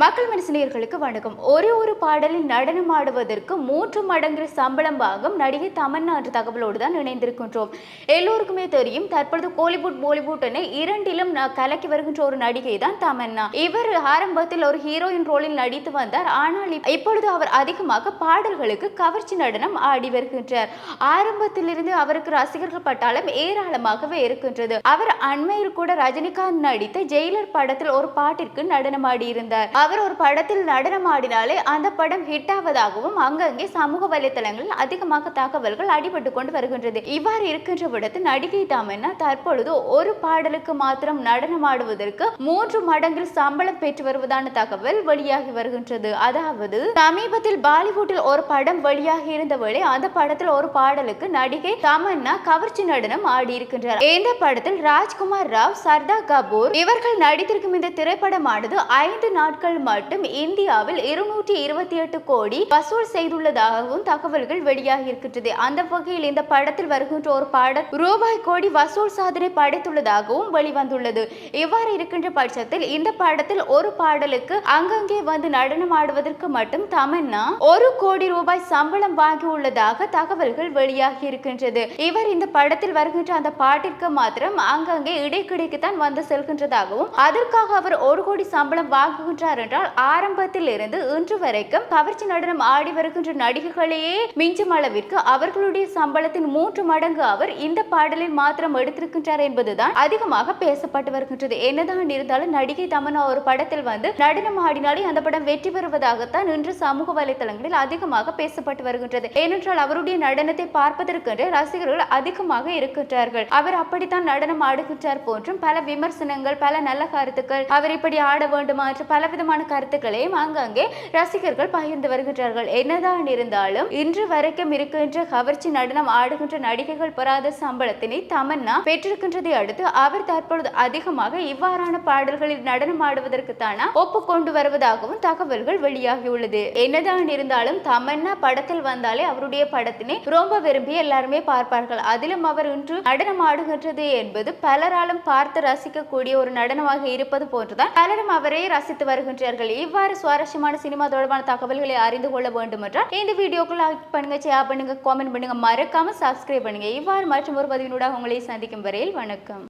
மக்கள் மனசினியர்களுக்கு வணக்கம். ஒரே ஒரு பாடலில் நடனம் ஆடுவதற்கு மூன்று மடங்கு சம்பளம் வாங்கும் நடிகை தமன்னா என்ற தகவலோடு தான் இணைந்திருக்கின்றோம். எல்லோருக்குமே தெரியும் தற்பொழுது கோலிவுட் பாலிவுட் என இரண்டிலும் கலக்கி வருகின்ற ஒரு நடிகை தான் தமன்னா. இவர் ஆரம்பத்தில் ஒரு ஹீரோயின் ரோலில் நடித்து வந்தார். ஆனால் இப்பொழுது அவர் அதிகமாக பாடல்களுக்கு கவர்ச்சி நடனம் ஆடி வருகின்றார். ஆரம்பத்திலிருந்து அவருக்கு ரசிகர்கள் பட்டாலும் ஏராளமாகவே இருக்கின்றது. அவர் அண்மையில் கூட ரஜினிகாந்த் நடித்த ஜெயிலர் படத்தில் ஒரு பாட்டிற்கு நடனம் இருந்தார். அவர் ஒரு படத்தில் நடனம் ஆடினாலே அந்த படம் ஹிட் ஆவதாகவும் அங்கங்கே சமூக வலைத்தளங்களில் அதிகமாக தகவல்கள் அடிபட்டு கொண்டு வருகின்றது. இவ்வாறு இருக்கின்ற படத்தில் நடிகை தாமன்னா தற்பொழுது ஒரு பாடலுக்கு மாத்திரம் நடனம் ஆடுவதற்கு மூன்று மடங்கில் சம்பளம் பெற்று வருவதான தகவல் வெளியாகி வருகின்றது. அதாவது சமீபத்தில் பாலிவுட்டில் ஒரு படம் வெளியாகி இருந்த வேளை அந்த படத்தில் ஒரு பாடலுக்கு நடிகை தமன்னா கவர்ச்சி நடனம் ஆடி இருக்கின்றார் இந்த படத்தில் ராஜ்குமார் ராவ் சர்தா கபூர் இவர்கள் நடித்திருக்கும் இந்த திரைப்படமானது ஐந்து நாட்கள் மட்டும் இந்தியாவில் இருநூற்றி இருபத்தி எட்டு கோடி வசூல் செய்துள்ளதாகவும் தகவல்கள் வெளியாகி இருக்கின்றது. அந்த வகையில் இந்த படத்தில் வருகின்ற ஒரு பாடல் ரூபாய் கோடி வசூல் சாதனை படைத்துள்ளதாகவும் வெளிவந்துள்ளது. இவ்வாறு இருக்கின்ற பட்சத்தில் இந்த படத்தில் ஒரு பாடலுக்கு அங்கங்கே வந்து நடனம் ஆடுவதற்கு மட்டும் தமன்னா ஒரு கோடி ரூபாய் சம்பளம் வாங்கி உள்ளதாக தகவல்கள் வெளியாகி இருக்கின்றது. இவர் இந்த படத்தில் வருகின்ற அந்த பாட்டிற்கு மாத்திரம் அங்கங்கே இடைக்கிடைக்குத்தான் வந்து செல்கின்றதாகவும் அதற்காக அவர் ஒரு கோடி சம்பளம் வாங்குகின்றார் என்றால் ஆரம்பத்தில் இருந்து இன்று வரைக்கும் கவர்ச்சி நடனம் ஆடி வருகின்ற நடிகைகளையே மிஞ்சும் அளவிற்கு அவர்களுடைய சம்பளத்தின் மூன்று மடங்கு அவர் இந்த பாடலில் மாத்திரம் எடுத்திருக்கின்றார் என்பதுதான் அதிகமாக பேசப்பட்டு வருகின்றது. என்னதான் இருந்தாலும் நடிகை தமனா ஒரு படத்தில் வந்து நடனம் ஆடினாலே அந்த படம் வெற்றி பெறுவதாகத்தான் இன்று சமூக வலைதளங்களில் அதிகமாக பேசப்பட்டு வருகின்றது. ஏனென்றால் அவருடைய நடனத்தை பார்ப்பதற்கென்று ரசிகர்கள் அதிகமாக இருக்கின்றார்கள். அவர் அப்படித்தான் நடனம் ஆடுகின்றார் போன்றும் பல விமர்சனங்கள் பல நல்ல கருத்துக்கள் அவர் இப்படி ஆட வேண்டுமா என்று பலவித விதமான கருத்துக்களையும் அங்கங்கே ரசிகர்கள் பகிர்ந்து வருகின்றார்கள். என்னதான் இருந்தாலும் இன்று வரைக்கும் இருக்கின்ற கவர்ச்சி நடனம் ஆடுகின்ற நடிகைகள் பெறாத சம்பளத்தினை தமன்னா பெற்றிருக்கின்றதை அடுத்து அவர் தற்பொழுது அதிகமாக இவ்வாறான பாடல்களில் நடனம் ஆடுவதற்கு தானா ஒப்பு கொண்டு வருவதாகவும் தகவல்கள் வெளியாகியுள்ளது. என்னதான் இருந்தாலும் தமன்னா படத்தில் வந்தாலே அவருடைய படத்தினை ரொம்ப விரும்பி எல்லாருமே பார்ப்பார்கள். அதிலும் அவர் இன்று நடனம் ஆடுகின்றது என்பது பலராலும் பார்த்து ரசிக்கக்கூடிய ஒரு நடனமாக இருப்பது போன்றுதான் பலரும் அவரை ரசித்து வருகின்றார்கள் இவ்வாறு சுவாரஸ்யமான சினிமா தொடர்பான தகவல்களை அறிந்து கொள்ள வேண்டும் என்றால் இந்த வீடியோக்கு லைக் பண்ணுங்க ஷேர் பண்ணுங்க காமெண்ட் பண்ணுங்க. மறக்காம சப்ஸ்கிரைப் பண்ணுங்க. இவ்வாறு மற்றும் ஒரு பதிவினூடாக உங்களை சந்திக்கும் வரையில் வணக்கம்.